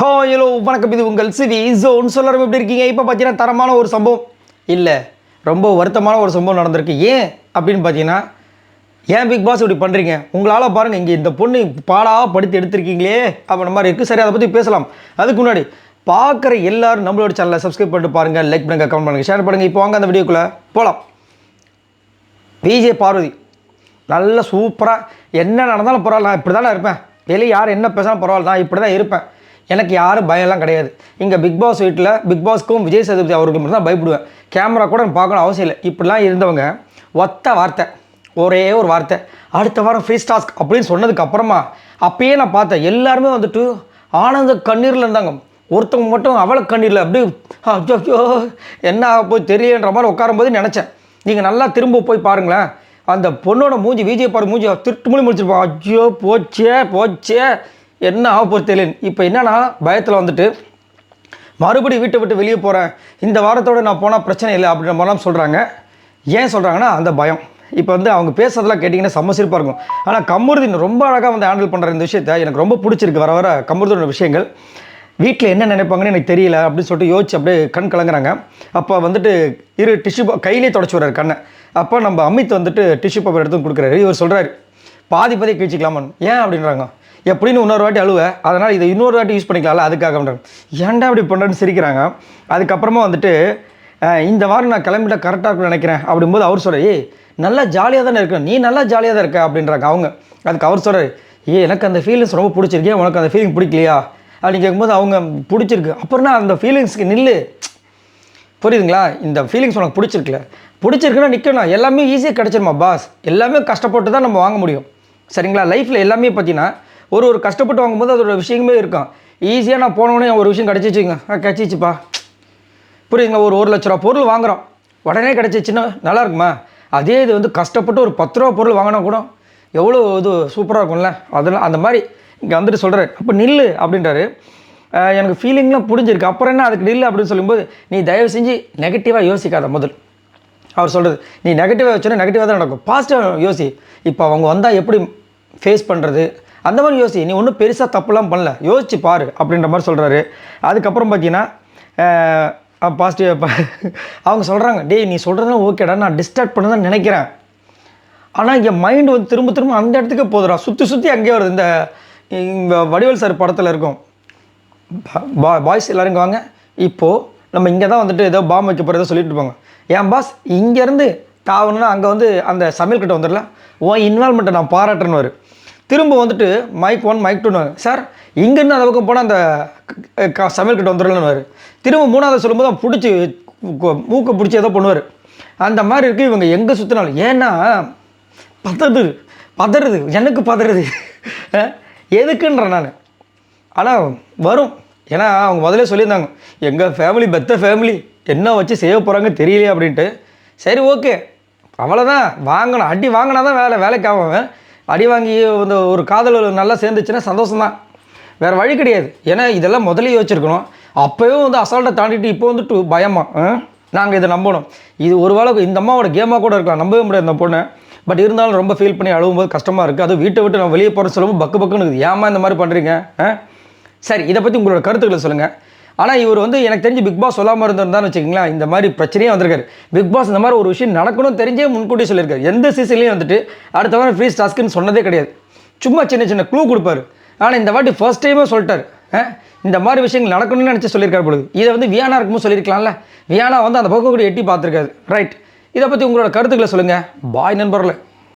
ஹோ ஹலோ வணக்கம். இது உங்கள் சிவி ஜோன் சொல்லரும் எப்படி இருக்கீங்க? இப்போ பார்த்தீங்கன்னா தரமான ஒரு சம்பவம் இல்லை. ரொம்ப வருத்தமான ஒரு சம்பவம் நடந்திருக்கு. ஏன் அப்படின்னு பார்த்தீங்கன்னா ஏன் பிக் பாஸ் இப்படி பண்ணுறீங்க உங்களால் பாருங்கள் இங்கே இந்த பொண்ணு பாடாக படுத்து எடுத்திருக்கீங்களே அப்படின்ற மாதிரி இருக்குது சரி அதை பற்றி பேசலாம். அதுக்கு முன்னாடி பார்க்குற எல்லோரும் நம்மளோட சேனலை சப்ஸ்கிரைப் பண்ணிட்டு பாருங்கள் லைக் பண்ணுங்க கமெண்ட் பண்ணுங்கள் ஷேர் பண்ணுங்கள் இப்போ வாங்க அந்த வீடியோக்குள்ளே போகலாம் விஜே பார்வதி நல்ல சூப்பராக என்ன நடந்தாலும் பரவாயில்ல. நான் இப்படி தானே இருப்பேன். வெளியே யார் என்ன பேசினாலும் பரவாயில்ல. நான் இப்படி தான் இருப்பேன். எனக்கு யாரும் பயம்லாம் கிடையாது. இங்கே பிக் பாஸ் வீட்டில் பிக் பாஸ்க்கும் விஜய் சேதுபதி அவர்களுக்கு மட்டும் தான் பயப்படுவேன். கேமரா கூட நான் பார்க்கணும் அவசியம் இல்லை. இப்படிலாம் இருந்தவங்க ஒத்த வார்த்தை ஒரே ஒரு வார்த்தை அடுத்த வாரம் ஃப்ரீ டாஸ்க் அப்படின்னு சொன்னதுக்கு அப்புறமா அப்பயே நான் பார்த்தேன் எல்லாருமே வந்துட்டு ஆனந்த கண்ணீரில் இருந்தாங்க. ஒருத்தவங்க மட்டும் அவளை கண்ணீரில் அப்படியே அச்சோ என்ன ஆக போய் தெரியலன்ற மாதிரி உட்காரும்போது நினச்சேன். நீங்கள் நல்லா திரும்ப போய் பாருங்களேன். அந்த பொண்ணோட மூஞ்சி விஜய் பாரு மூஞ்சி திருட்டு மொழி முடிச்சிருப்பான் ஐயோ போச்சே போச்சே. என்ன ஆக போகிறது தெரியல இப்போ என்னென்னா பயத்தில் வந்துட்டு மறுபடியும் வீட்டை விட்டு வெளியே போகிறேன் இந்த வாரத்தோடு நான் போனால் பிரச்சனை இல்லை அப்படின்ற மாதிரிலாம் சொல்கிறாங்க ஏன் சொல்கிறாங்கன்னா அந்த பயம். இப்போ வந்து அவங்க பேசுறதெல்லாம் கேட்டிங்கன்னா செம்ம சிரிப்பாக இருக்கும். ஆனால் கமருதீன் ரொம்ப அழகாக வந்து ஹேண்டில் பண்ணுற இந்த விஷயத்தை. எனக்கு ரொம்ப பிடிச்சிருக்கு வர வர கமருதீனோட விஷயங்கள். வீட்டில் என்ன நினைப்பாங்கன்னு எனக்கு தெரியல அப்படின்னு சொல்லிட்டு யோசிச்சு அப்படியே கண் கலங்குறாங்க. அப்போ வந்துட்டு இரு டிஷ்யூ கையிலே தொடச்சி விடுறாரு கண்ணை. அப்போ நம்ம அமித் வந்துட்டு டிஷ்யூ பேப்பர் எடுத்து கொடுக்குறாரு. இவர் சொல்கிறாரு பாதி பாதி கிழிச்சிக்கலாமான்னு. ஏன் அப்படின்றாங்க? எப்படின்னு இன்னொரு வாட்டி அழுவ. அதனால் இதை இன்னொரு வாட்டி யூஸ் பண்ணிக்கலாம்ல அதுக்காக பண்ணுறேன் ஏன்டா அப்படி பண்ணுறேன்னு சிரிக்கிறாங்க. அதுக்கப்புறமா வந்துட்டு இந்த வாரம் நான் கிளம்பிட்டா கரெக்டாக இருக்கும்னு நினைக்கிறேன். அப்படிங்கும்போது அவர் சொல்கிறார் ஏய் நல்லா ஜாலியாக தானே இருக்கணும் நீ நல்லா ஜாலியாக தான் இருக்க. அப்படின்றாங்க அவங்க. அதுக்கு அவர் சொல்கிறார் ஏ எனக்கு அந்த ஃபீலிங்ஸ் ரொம்ப பிடிச்சிருக்கே உனக்கு அந்த ஃபீலிங் பிடிக்கலையா? அப்படின்னு கேட்கும்போது அவங்க பிடிச்சிருக்கு. அப்புறம்னா அந்த ஃபீலிங்ஸ்க்கு நில்லு. புரியுதுங்களா? இந்த ஃபீலிங்ஸ் உனக்கு பிடிச்சிருக்குல்ல பிடிச்சிருக்குன்னா நிற்கணும் எல்லாமே ஈஸியாக கிடச்சிருமா பாஸ் எல்லாமே கஷ்டப்பட்டு தான் நம்ம வாங்க முடியும். சரிங்களா? லைஃப்பில் எல்லாமே பார்த்தீங்கன்னா ஒரு ஒரு கஷ்டப்பட்டு வாங்கும்போது அதோட விஷயமே இருக்கும் ஈஸியாக நான் போனோடனே ஒரு விஷயம் கிடச்சிச்சுங்க. கிடச்சிச்சுப்பா. புரியுதுங்களா? ஒரு ஒரு லட்ச ரூபா பொருள் வாங்குறோம். உடனே கிடச்சிச்சின்னா நல்லா இருக்குமா? அதே இது வந்து கஷ்டப்பட்டு ஒரு பத்து ரூபா பொருள் வாங்கினா கூட எவ்வளோ இது சூப்பராக இருக்கும்ல? அதெல்லாம் அந்த மாதிரி இங்கே வந்துட்டு சொல்கிறாரு அப்போ நில்லு அப்படின்றாரு. எனக்கு ஃபீலிங்லாம் புரிஞ்சிருக்கு. அப்புறம் என்ன? அதுக்கு நில்லு அப்படின்னு சொல்லும்போது நீ தயவு செஞ்சு நெகட்டிவாக யோசிக்காத முதல். அவர் சொல்கிறது நீ நெகட்டிவாக வச்சோன்னா நெகட்டிவாக தான் நடக்கும். பாசிட்டிவாக யோசி. இப்போ அவங்க வந்தால் எப்படி ஃபேஸ் பண்ணுறது அந்த மாதிரி யோசி நீ ஒன்றும் பெருசாக தப்புலாம் பண்ணல யோசிச்சு பாரு அப்படின்ற மாதிரி சொல்கிறாரு அதுக்கப்புறம் பார்த்தீங்கன்னா பாசிட்டிவ் அவங்க சொல்கிறாங்க டேய் நீ சொல்கிறதுலாம் ஓகேடா நான் டிஸ்டர்ப் பண்ண தான் நினைக்கிறேன். ஆனால் என் மைண்டு வந்து திரும்ப திரும்ப அந்த இடத்துக்கே போதுடா சுற்றி சுற்றி அங்கேயே வருது இந்த இந்த வடிவேல் சார் படத்தில் இருக்கும். பா பாய்ஸ் எல்லோரும் இங்கே வாங்க. இப்போது நம்ம இங்கே தான் வந்துட்டு ஏதோ பாம் வைக்க போகிறத சொல்லிட்டு இருப்பாங்க. ஏன் பாஸ் இங்கேருந்து தாவணும்னா அங்கே வந்து அந்த சமையல் வந்துடல வந்துடலாம். உன் இன்வால்மெண்ட்டை நான் பாராட்டுறேன்னு திரும்ப வந்துட்டு மைக் ஒன் மைக் டூன்னு சார் இங்கேருந்து அந்த பக்கம் போனால் அந்த சமையல் கிட்ட வந்துடலன்னு திரும்ப மூணாவது சொல்லும்போது அவன் பிடிச்சி மூக்கை பிடிச்சி ஏதோ பண்ணுவார். அந்த மாதிரி இருக்குது இவங்க எங்கே சுற்றினாலும் ஏன்னா பதறது பதறது எனக்கு பதறது. எதுக்குன்ற எதுக்குன்றேன் நான். ஆனால் வரும். ஏன்னா அவங்க முதலே சொல்லியிருந்தாங்க எங்கள் ஃபேமிலி பெத்த ஃபேமிலி என்ன வச்சு செய்ய போகிறாங்க தெரியலையே அப்படின்ட்டு. சரி ஓகே அவ்வளோதான் வாங்கணும். அடி வாங்கினா தான் வேலை வேலைக்கு ஆகும் அடி வாங்கி வந்து ஒரு காதல் நல்லா சேர்ந்துச்சுன்னா சந்தோஷம்தான். வேறு வழி கிடையாது. ஏன்னா இதெல்லாம் முதல்ல யோசிச்சிருக்கணும். அப்போவே வந்து அசால்ட்டை தாண்டிட்டு இப்போ வந்துட்டு பயமா நாங்கள் இதை நம்பணும். இது ஒரு வேளை இந்த அம்மாவோட கேமாக கூட இருக்கலாம். நம்பவே முடியாது இந்த பொண்ணு. பட் இருந்தாலும் ரொம்ப ஃபீல் பண்ணி அழுகும்போது கஷ்டமாக இருக்குது அது வீட்டை விட்டு நான் வெளியே போகிற சொல்லும்போது பக்கு பக்குன்னு இருக்குது. ஏமா இந்த மாதிரி பண்ணுறீங்க சரி இதை பற்றி உங்களோட கருத்துக்களை சொல்லுங்கள் ஆனால் இவர் வந்து எனக்கு தெரிஞ்சு பிக் பாஸ் சொல்லாமல் இருந்திருந்தான்னு வச்சுக்கோங்களேன். இந்த மாதிரி பிரச்சனையே வந்திருக்காரு. பிக் பாஸ் இந்த மாதிரி ஒரு விஷயம் நடக்கணும்னு தெரிஞ்சே முன்கூட்டி சொல்லியிருக்காரு. எந்த சீசன்லேயும் வந்துட்டு அடுத்த வாரம் ஃப்ரீ டாஸ்க்குன்னு சொன்னதே கிடையாது. சும்மா சின்ன சின்ன க்ளூ கொடுப்பாரு. ஆனால் இந்த வாட்டி ஃபர்ஸ்ட் டைமே சொல்லிட்டார். இந்த மாதிரி விஷயங்கள் நடக்கணும்னு நினச்சி சொல்லியிருக்காரு பொழுது. இதை வந்து வியானா இருக்கும்போது சொல்லியிருக்கலாம்ல. வியானா வந்து அந்த பக்கம் கூட எட்டி பார்த்துருக்காரு. ரைட் இதை பற்றி உங்களோட கருத்துக்களை சொல்லுங்கள் பாய் நண்பர்களை.